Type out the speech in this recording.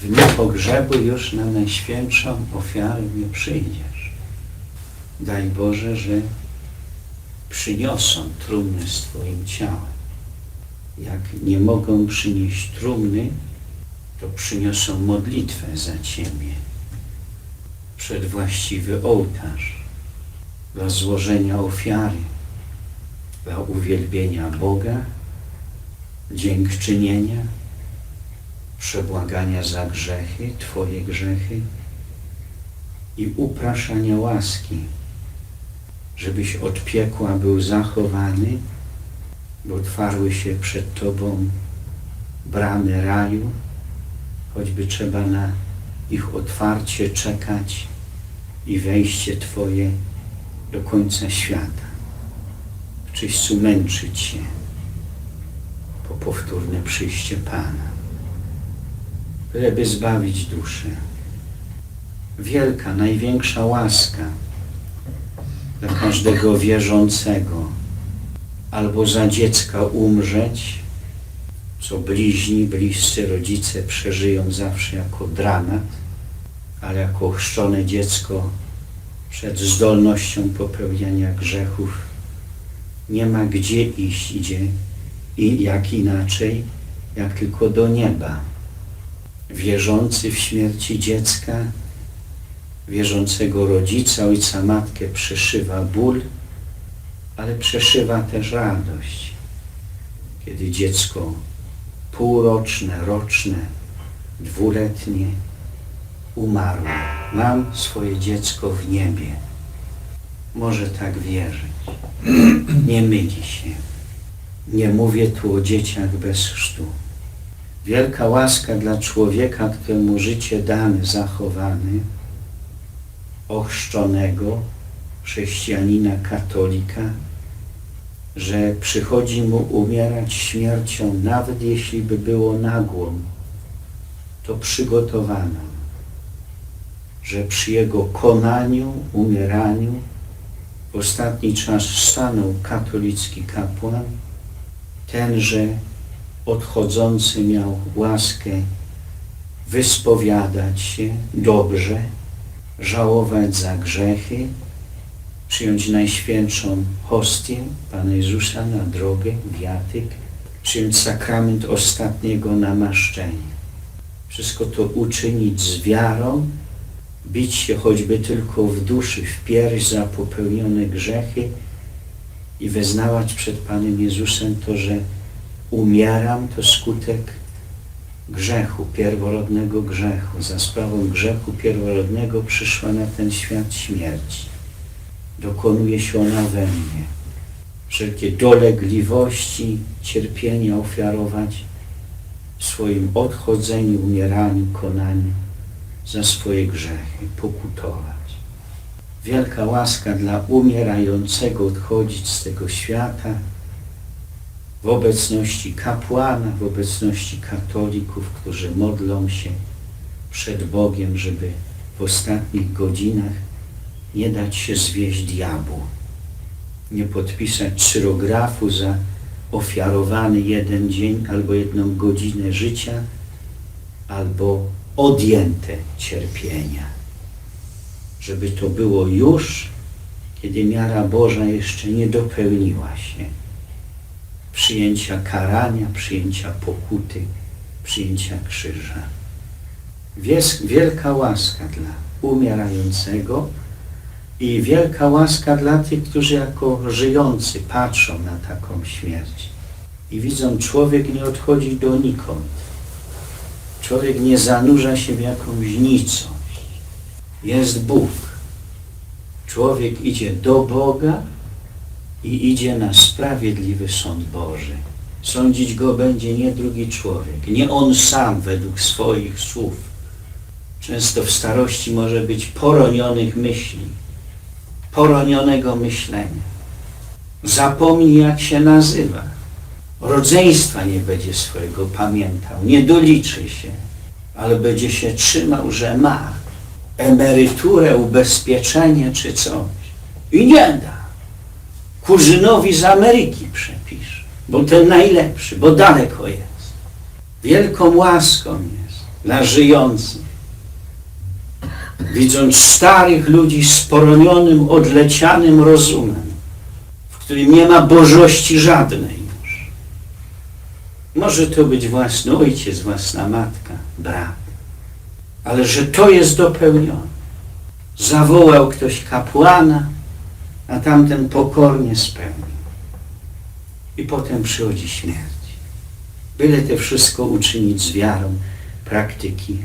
w dniu pogrzebu już na najświętszą ofiarę nie przyjdziesz. Daj Boże, że przyniosą trumnę z Twoim ciałem. Jak nie mogą przynieść trumny, to przyniosą modlitwę za Ciebie przed właściwy ołtarz dla złożenia ofiary, dla uwielbienia Boga, dziękczynienia, przebłagania za grzechy, Twoje grzechy i upraszania łaski, żebyś od piekła był zachowany, bo otwarły się przed Tobą bramy raju, choćby trzeba na ich otwarcie czekać i wejście Twoje do końca świata. W czyśćcu męczyć się po powtórne przyjście Pana, byleby zbawić duszę. Wielka, największa łaska dla każdego wierzącego, albo za dziecka umrzeć, co bliźni, bliscy rodzice przeżyją zawsze jako dramat, ale jako chrzczone dziecko przed zdolnością popełniania grzechów nie ma gdzie iść, idzie i jak inaczej, jak tylko do nieba. Wierzący w śmierci dziecka, wierzącego rodzica, ojca, matkę przeszywa ból, ale przeszywa też radość, kiedy dziecko półroczne, roczne, dwuletnie umarło. Mam swoje dziecko w niebie. Może tak wierzyć. Nie myli się. Nie mówię tu o dzieciach bez chrztu. Wielka łaska dla człowieka, któremu życie dane, zachowane, ochrzczonego, chrześcijanina, katolika, że przychodzi mu umierać śmiercią, nawet jeśli by było nagłą, to przygotowaną, że przy jego konaniu, umieraniu w ostatni czas stanął katolicki kapłan, tenże odchodzący miał łaskę wyspowiadać się dobrze, żałować za grzechy, przyjąć najświętszą hostię Pana Jezusa na drogę, wiatyk, przyjąć sakrament ostatniego namaszczenia. Wszystko to uczynić z wiarą, bić się choćby tylko w duszy, w pierś za popełnione grzechy i wyznawać przed Panem Jezusem to, że umieram, to skutek grzechu, pierworodnego grzechu. Za sprawą grzechu pierworodnego przyszła na ten świat śmierć dokonuje się ona we mnie. Wszelkie dolegliwości, cierpienia ofiarować w swoim odchodzeniu, umieraniu, konaniu za swoje grzechy, pokutować. Wielka łaska dla umierającego odchodzić z tego świata w obecności kapłana, w obecności katolików, którzy modlą się przed Bogiem, żeby w ostatnich godzinach nie dać się zwieść diabłu, nie podpisać cyrografu za ofiarowany jeden dzień albo jedną godzinę życia, albo odjęte cierpienia. Żeby to było już, kiedy miara Boża jeszcze nie dopełniła się. Przyjęcia karania, przyjęcia pokuty, przyjęcia krzyża. Wielka łaska dla umierającego, i wielka łaska dla tych, którzy jako żyjący patrzą na taką śmierć i widzą, człowiek nie odchodzi donikąd. Człowiek nie zanurza się w jakąś nicość. Jest Bóg. Człowiek idzie do Boga i idzie na sprawiedliwy sąd Boży. Sądzić go będzie nie drugi człowiek, nie on sam według swoich słów. Często w starości może być poronionych myśli, poronionego myślenia. Zapomni, jak się nazywa. Rodzeństwa nie będzie swojego pamiętał, nie doliczy się, ale będzie się trzymał, że ma emeryturę, ubezpieczenie czy coś. I nie da. Kurzynowi z Ameryki przepisz, bo ten najlepszy, bo daleko jest. Wielką łaską jest dla żyjących. Widząc starych ludzi z poronionym, odlecianym rozumem, w którym nie ma bożości żadnej już. Może to być własny ojciec, własna matka, brat, ale że to jest dopełnione. Zawołał ktoś kapłana, a tamten pokornie spełnił. I potem przychodzi śmierć. Byle te wszystko uczynić z wiarą, praktyki